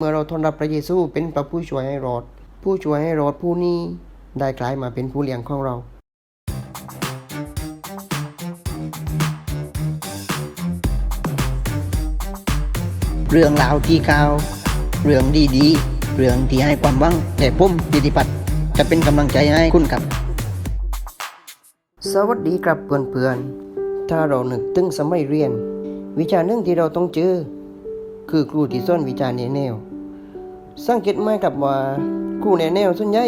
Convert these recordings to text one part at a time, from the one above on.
เมื่อเราทนรับพระเยซูเป็นพระผู้ช่วยให้รอด ผู้ช่วยให้รอดผู้นี้ได้กลายมาเป็นผู้เลี้ยงของเราเรื่องราวที่ข่าว เรื่องดีๆ เรื่องที่ให้ความหวังแต่ผมปิติพัฒน์จะเป็นกำลังใจให้คุณครับ สวัสดีครับเพื่อนๆ ถ้าเราหนึกถึงสมัยเรียน วิชาหนึ่งที่เราต้องเจอคือครูที่สอนวิชาแนวแนว สังเกตไหมกับว่าครูแนวแนวส่วนใหญ่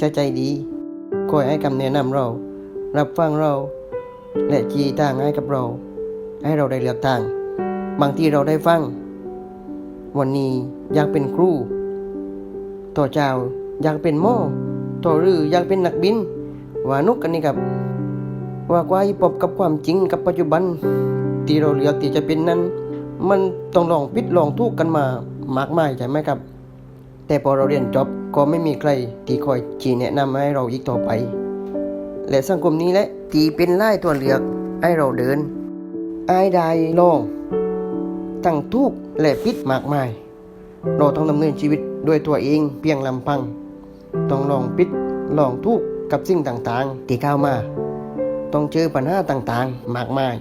จะใจดีคอยให้คำแนะนำเรา รับฟังเรา และชี้ทางให้กับเรา ให้เราได้เลือกทาง บางที่เราได้ฟัง วันนี้อยากเป็นครู ต่อเจ้าอยากเป็นหม้อต่อรืออยากเป็นนักบิน ว่านุกกันนี่กับ ว่าควายพบกับความจริงกับปัจจุบัน ที่เราเลือกที่จะเป็นนั้น มันต้องลองพิดลองทุกข์กันมามากมายใช่ไหมครับ แต่พอเราเรียนจบก็ไม่มีใครที่คอยชี้แนะนำให้เราอีกต่อไป และสังคมนี้แหละที่เป็นไล่ตัวเลือกให้เราเดินอายได้ลองตั้งทุกข์และพิษมากมาย เราต้องดำเนินชีวิตด้วยตัวเองเพียงลำพัง ต้องลองพิษลองทุกข์กับสิ่งต่างๆ ที่เข้ามา ต้องเจอปัญหาต่างๆ มากมาย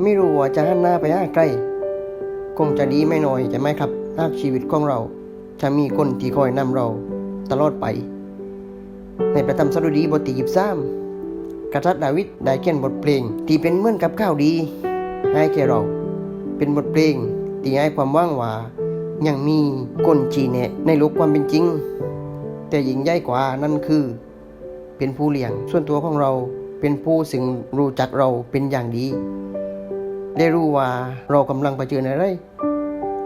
ไม่รู้ว่าจะหันหน้าไปหาใครคงจะดีไม่น้อยจะไหมครับหากชีวิตของเรา จะมีคนที่คอยนำเราตลอดไป ในประธรรมสดุดีบทที่ยิบซ้ำกษัตริย์ดาวิดได้เขียนบทเพลง ที่เป็นเหมือนกับข้าวดีให้แก่เรา เป็นบทเพลงที่ให้ความว่างว่ายังมีคนจีแนะในโลกความเป็นจริง แต่ยิ่งใหญ่กว่านั่นคือ เป็นผู้เลี้ยงส่วนตัวของเราเป็นผู้ซึ่งรู้จักเราเป็นอย่างดี ได้รู้ว่าเรากำลังเผชิญอะไร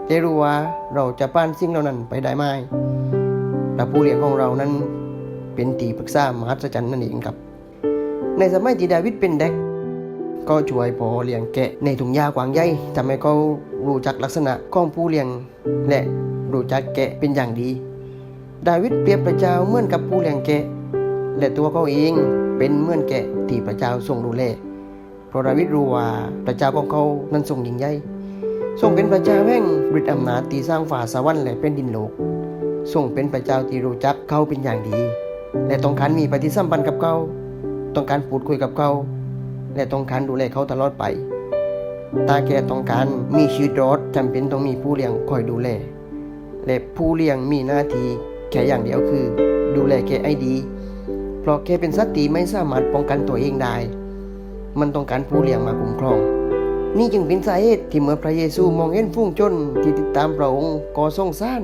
ได้รู้ว่าเราจะป้านสิ่งเหล่านั้นไปได้ไหมและผู้เลี้ยงของเรานั้นเป็นตีปรึกษามหัศจรรย์นั่นเองครับ ในสมัยที่ดาวิดเป็นเด็ก ก็ช่วยพอเลี้ยงแกะในถุงยากวางใหญ่ทำให้เขารู้จักลักษณะของผู้เลี้ยง และรู้จักแกะเป็นอย่างดี ดาวิดเปรียบพระเจ้าเหมือนกับผู้เลี้ยงแกะ และตัวเขาเองเป็นเหมือนแกะที่พระเจ้าทรงดูแลเพราะดาวิดรู้ว่าพระเจ้าของเขานั้นทรงยิ่งใหญ่ ทรงเป็นพระเจ้าแห่งฤทธิอำนาจที่สร้างฟ้าสวรรค์และเป็นดินโลกทรงเป็นพระเจ้าที่รู้จักเขาเป็นอย่างดี และต้องการมีปฏิสัมพันธ์กับเขาต้องการพูดคุยกับเขาและต้องการดูแลเขาตลอดไป ตาแกต้องการมีชีวิตรอดจำเป็นต้องมีผู้เลี้ยงคอยดูแล และผู้เลี้ยงมีหน้าที่แค่อย่างเดียวคือ ดูแลแกให้ดี เพราะแกเป็นสัตว์ที่ไม่สามารถป้องกันตัวเองได้ มันต้องการผู้เลี้ยงมาคุ้มครอง นี่จึงเป็นสาเหตุที่เมื่อพระเยซูมองเห็นฝูงชนที่ติดตามพระองค์ก็สงสาร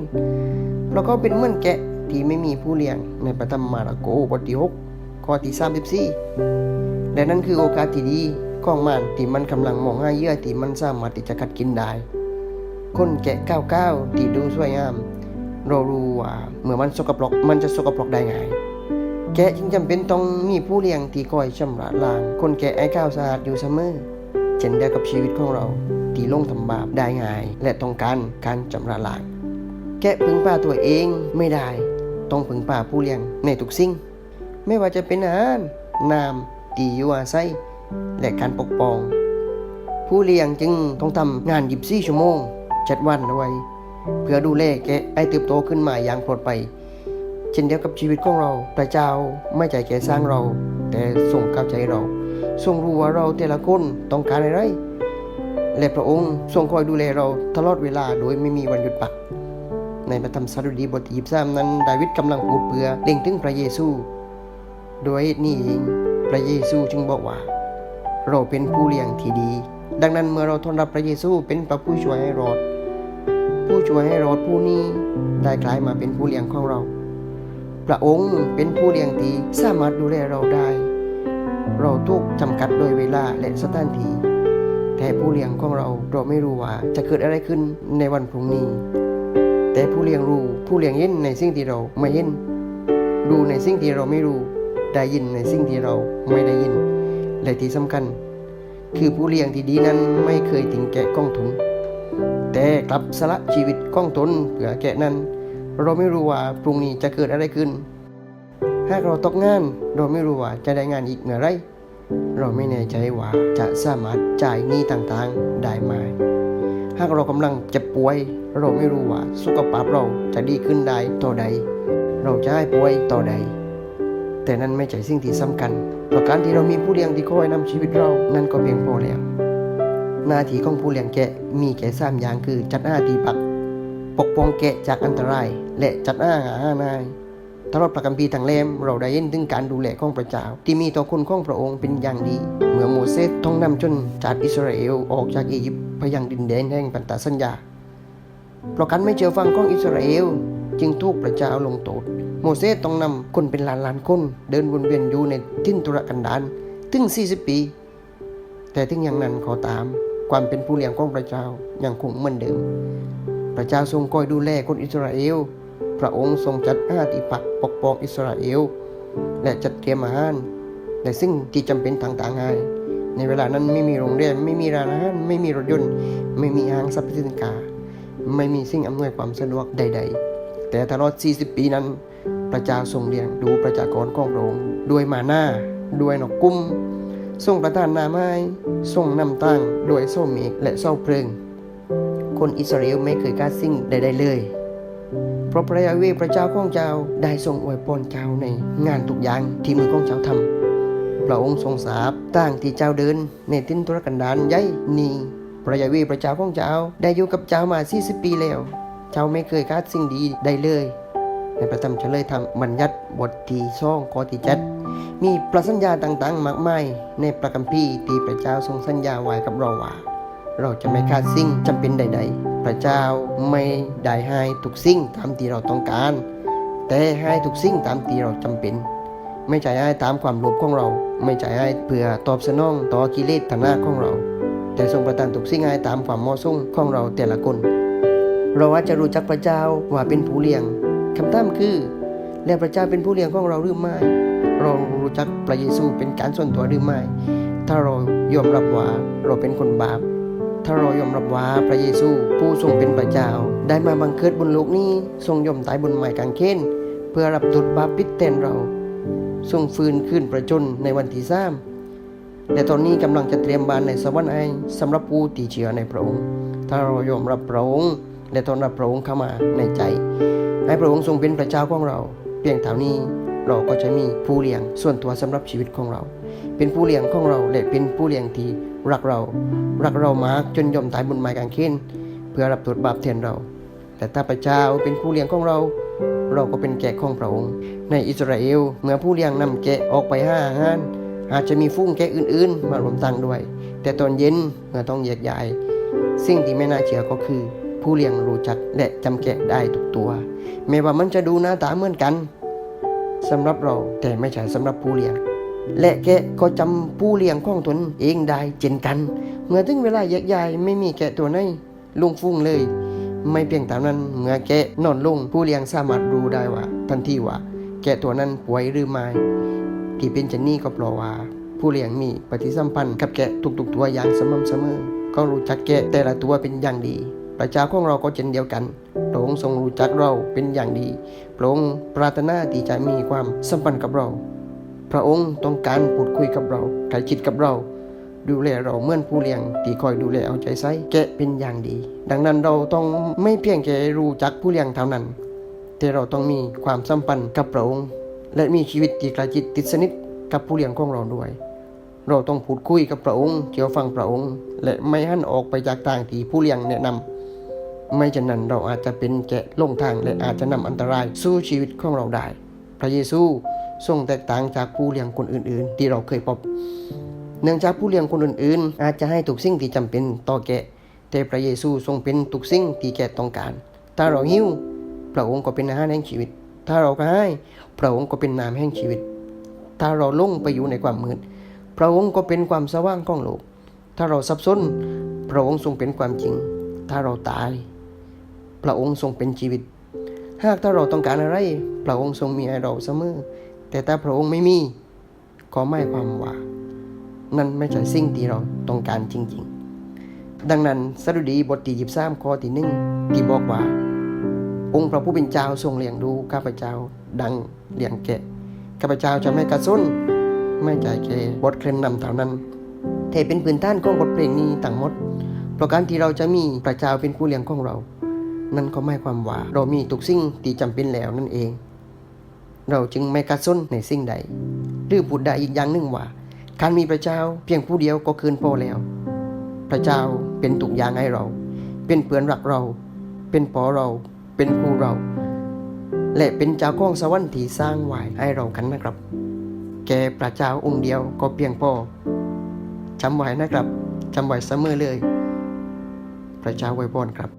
เพราะเขาเป็นเหมือนแกะที่ไม่มีผู้เลี้ยงในพระธรรมมาระโกบทที่6ข้อที่34และนั่นคือโอกาสที่ดีของมันที่มันกำลังมองหาเหยื่อที่มันสามารถที่จะกัดกินได้คนแกะก้าวก้าวๆที่ดูสวยงามเรารู้ว่าเมื่อมันสกปรกมันจะสกปรกได้ไงแกะจึงจำเป็นต้องมีผู้เลี้ยงที่คอยชำระล้าง คนแกะไอ้ข้าวสะอาดอยู่เสมอ เช่นเดียวกับชีวิตของเราที่ลงทำบาปได้ง่าย และต้องการการชำระล้างแกะพึ่งป่าตัวเองไม่ได้ ต้องพึ่งป่าผู้เลี้ยงในทุกสิ่ง ไม่ว่าจะเป็นอาหารน้ำที่อยู่อาศัยและการปกป้อง ผู้เลี้ยงจึงต้องทำงาน24ชั่วโมงเจ็ดวันเอาไว้ เพื่อดูแลแกะให้เติบโตขึ้นมาอย่างปลอดภัยเช่นเดียวกับชีวิตของเราพระเจ้าไม่ใจแก่สร้างเรา แต่ทรงเข้าใจเรา ทรงรู้ว่าเราแต่ละคนต้องการอะไร และพระองค์ทรงคอยดูแลเราตลอดเวลาโดยไม่มีวันหยุดพัก ในพระธรรมสดุดีบทที่ยิบสามนั้น ดาวิดกำลังพูดเพื่อเล่งถึงพระเยซู โดยเหตุนี้เองพระเยซูจึงบอกว่า เราเป็นผู้เลี้ยงที่ดี ดังนั้นเมื่อเราทนรับพระเยซูเป็นพระผู้ช่วยให้รอด ผู้ช่วยให้รอดผู้นี้ได้กลายมาเป็นผู้เลี้ยงของเรา พระองค์เป็นผู้เลี้ยงที่สามารถดูแลเราได้ เราถูกจำกัดโดยเวลาและสถานที่แต่ผู้เลี้ยงของเราเราไม่รู้ว่าจะเกิดอะไรขึ้นในวันพรุ่งนี้ แต่ผู้เลี้ยงรู้ผู้เลี้ยงเห็นในสิ่งที่เราไม่เห็นดูในสิ่งที่เราไม่รู้ได้ยินในสิ่งที่เราไม่ได้ยิน และที่สำคัญ คือผู้เลี้ยงที่ดีนั้นไม่เคยทิ้งแกะก้องทุนแต่กลับสละชีวิตก้องตนเพื่อแกะนั้น เราไม่รู้ว่าพรุ่งนี้จะเกิดอะไรขึ้น หากเราตกงานเราไม่รู้ว่าจะได้งานอีกเมื่อไรเราไม่แน่ใจว่าจะสามารถจ่ายหนี้ต่างๆได้ไหมหากเรากำลังเจ็บป่วย เราไม่รู้ว่าสุขภาพเราจะดีขึ้นได้ต่อใด เราจะให้ป่วยต่อใด แต่นั่นไม่ใช่สิ่งที่สำคัญเพราะการที่เรามีผู้เลี้ยงที่คอยนำชีวิตเรา นั่นก็เพียงพอแล้วหน้าที่ของผู้เลี้ยงแกะมีแค่สามอย่างคือจัดหน้าที่ปัก ปกป้องแกะจากอันตราย และจัดหน้าหาอาหาร ตลอดประกัมพีทั้งเล่มเราได้เห็นถึงการดูแลของพระเจ้า ที่มีต่อคนของพระองค์เป็นอย่างดี เมื่อโมเสสต้องนำชนจากอิสราเอลออกจากอียิปต์ไปยังดินแดนแห่งพันธสัญญา เพราะการไม่เชื่อฟังของอิสราเอลจึงถูกพระเจ้าลงโทษโมเสสต้องนำคนเป็นล้านล้านคนเดินวนเวียนอยู่ในทิ่นทุรกันดารถึง 40 ปี แต่ถึงอย่างนั้นขอตามความเป็นผู้เลี้ยงของพระเจ้ายังคงเหมือนเดิม พระเจ้าทรงคอยดูแลคนอิสราเอล พระองค์ทรงจัดอาติปักปกป้องอิสราเอล และจัดเตรียมอาหารและซึ่งที่จำเป็นต่างๆให้ในเวลานั้นไม่มีโรงเรียนไม่มีร้านอาหารไม่มีรถยนต์ไม่มีห้างสรรพสินค้าไม่มีสิ่งอำนวยความสะดวกใด ๆ แต่ตลอด 40 ปีนั้น พระเจ้าทรงเลี้ยงดูประชากรของพระองค์ด้วยมาหน้าด้วยนกกุ้มทรงประทานนาไม้ทรงนำตั้งด้วยโซ่เมฆและเส้าเพลิง คนอิสราเอลไม่เคยกล้าสิ่งใด ๆ เลย เพราะพระยาเวพระเจ้าของเจ้าได้ทรงอวยพรเจ้าในงานทุกอย่างที่มือของเจ้าทำพระองค์ทรงสาบตั้งที่เจ้าเดิน ในทิ้นทุรกันดารใหญ่นี้พระยาเวพระเจ้าของเจ้าได้อยู่กับเจ้ามา40ปีแล้ว เจ้าไม่เคยคาดสิ่งดีใดเลย ในพระธรรมเฉลยธรรมบัญญัติบทที่สองข้อที่เจ็ดมีประสัญญาต่างๆ มากมาย ในประคัมภีที่พระเจ้าทรงสัญญาไว้กับเราว่า เราจะไม่ขาดสิ่งจำเป็นใด ๆ พระเจ้าไม่ได้ให้ทุกสิ่งตามที่เราต้องการ แต่ให้ทุกสิ่งตามที่เราจำเป็น ไม่ใช่ให้ตามความโลภของเรา ไม่ใช่ให้เพื่อตอบสนองต่อกิเลสตัณหาของเรา แต่ทรงประทานทุกสิ่งให้ตามความเหมาะสมของเราแต่ละคนเราอาจจะรู้จักพระเจ้าว่าเป็นผู้เลี้ยงคำถามคือ แล้วพระเจ้าเป็นผู้เลี้ยงของเราหรือไม่ เรารู้จักพระเยซูเป็นการส่วนตัวหรือไม่ ถ้าเรายอมรับว่าเราเป็นคนบาป ถ้าเรายอมรับว่าพระเยซูผู้ทรงเป็นพระเจ้า ได้มาบังเกิดบนโลกนี้ทรงยอมตายบนไม้กางเขนเพื่อรับทุดบาปปิดแทนเรา ทรงฟื้นขึ้นประจนในวันที่สามและตอนนี้กำลังจะเตรียมบานในสวรรค์ให้สำหรับผู้ที่เชื่อในพระองค์ ถ้าเรายอมรับพระองค์และต้อนรับพระองค์เข้ามาในใจ ให้พระองค์ทรงเป็นพระเจ้าของเรา เพียงเท่านี้ เราก็จะมีผู้เลี้ยงส่วนตัวสำหรับชีวิตของเรา เป็นผู้เลี้ยงของเราและเป็นผู้เลี้ยงที่รักเรารักเรามากจนยอมตายบนไม้กางเขนเพื่อรับโทษบาปแทนเรา แต่ถ้าพระเจ้าเป็นผู้เลี้ยงของเรา เราก็เป็นแกะของพระองค์ ในอิสราเอลเมื่อผู้เลี้ยงนำแกะออกไปหาอาหารอาจจะมีฟูงแกะอื่นๆ มารวมตังด้วย แต่ตอนเย็นเมื่อต้องแยกย้าย สิ่งที่ไม่น่าเชื่อก็คือ ผู้เลี้ยงรู้จักและจำแกะได้ทุกตัวแม้ว่ามันจะดูหน้าตาเหมือนกัน สำหรับเราแต่ไม่ใช่สำหรับผู้เลี้ยง และแกะก็จำผู้เลี้ยงของตนเองได้เช่นกัน เมื่อถึงเวลาแยกย้ายไม่มีแกะตัวไหนลุงฟุ้งเลย ไม่เพียงแต่นั้นเมื่อแกะนอนลงผู้เลี้ยงสามารถรู้ได้ว่า ทันทีว่า แกะตัวนั้นป่วยหรือไม่ที่เป็นเช่นนี้ก็เพราะว่า ผู้เลี้ยงมีปฏิสัมพันธ์กับแกะทุกๆตัวอย่างสม่ำเสมอเขารู้จักแกะแต่ละตัวเป็นอย่างดีพระเจ้าของเราก็เช่นเดียวกัน พระองค์ทรงรู้จักเราเป็นอย่างดี พระองค์ปรารถนาที่จะมีความสัมพันธ์กับเรา พระองค์ต้องการพูดคุยกับเราใกล้ชิดกับเรา ดูแลเราเหมือนผู้เลี้ยงที่คอยดูแลเอาใจใส่แกเป็นอย่างดี ดังนั้นเราต้องไม่เพียงแค่รู้จักผู้เลี้ยงเท่านั้น แต่เราต้องมีความสัมพันธ์กับพระองค์ และมีชีวิตที่ใกล้ชิดติดสนิทกับผู้เลี้ยงของเราด้วยเราต้องพูดคุยกับพระองค์เกี่ยวฟังพระองค์ และไม่หันออกไปจากทางที่ผู้เลี้ยงแนะนำ ไม่ฉะนั้นเราอาจจะเป็นแกะลงทางและอาจจะนำอันตรายสู่ชีวิตของเราได้ พระเยซูทรงแตกต่างจากผู้เลี้ยงคนอื่น ๆ ที่เราเคยพบ เนื่องจากผู้เลี้ยงคนอื่น ๆ อาจจะให้ทุกสิ่งที่จำเป็นต่อแกะ แต่พระเยซูทรงเป็นทุกสิ่งที่แกะต้องการ ถ้าเราหิวพระองค์ก็เป็นอาหารแห่งชีวิต ถ้าเรากระหายพระองค์ก็เป็นน้ำแห่งชีวิต ถ้าเราลงไปอยู่ในความมืดพระองค์ก็เป็นความสว่างของโลก ถ้าเราสับสนพระองค์ทรงเป็นความจริง ถ้าเราตาย พระองค์ทรงเป็นชีวิต หากถ้าเราต้องการอะไร พระองค์ทรงมีให้เราเสมอ แต่ถ้าพระองค์ไม่มี ก็ไม่ความว่า นั่นไม่ใช่สิ่งที่เราต้องการจริง ๆ ดังนั้นสดุดีบทที่ยิบสามข้อที่หนึ่งที่บอกว่า องค์พระผู้เป็นเจ้าทรงเลี้ยงดูข้าพเจ้าดังเลี้ยงแกะข้าพเจ้าจะไม่กระสุนไม่ใจแค่บทเคลนนำเท่านั้นแต่เป็นพื้นฐานของบทเพลงนี้ทั้งหมดเพราะการที่เราจะมีพระเจ้าเป็นผู้เลี้ยงของเรา นั่นก็หมายความว่า เรามีทุกสิ่งที่จำเป็นแล้วนั่นเอง เราจึงไม่กระส้นในสิ่งใด หรือพูดได้อีกอย่างหนึ่งว่า การมีพระเจ้าเพียงผู้เดียวก็เกินพอแล้ว พระเจ้าเป็นทุกอย่างให้เรา เป็นเพื่อนรักเรา เป็นปอเรา เป็นครูเรา และเป็นเจ้าของสวรรค์ที่สร้างไว้ให้เรากันนะครับ แกพระเจ้าองค์เดียวก็เพียงพอจำไว้นะครับจำไว้เสมอเลย พระเจ้าไว้พรครับ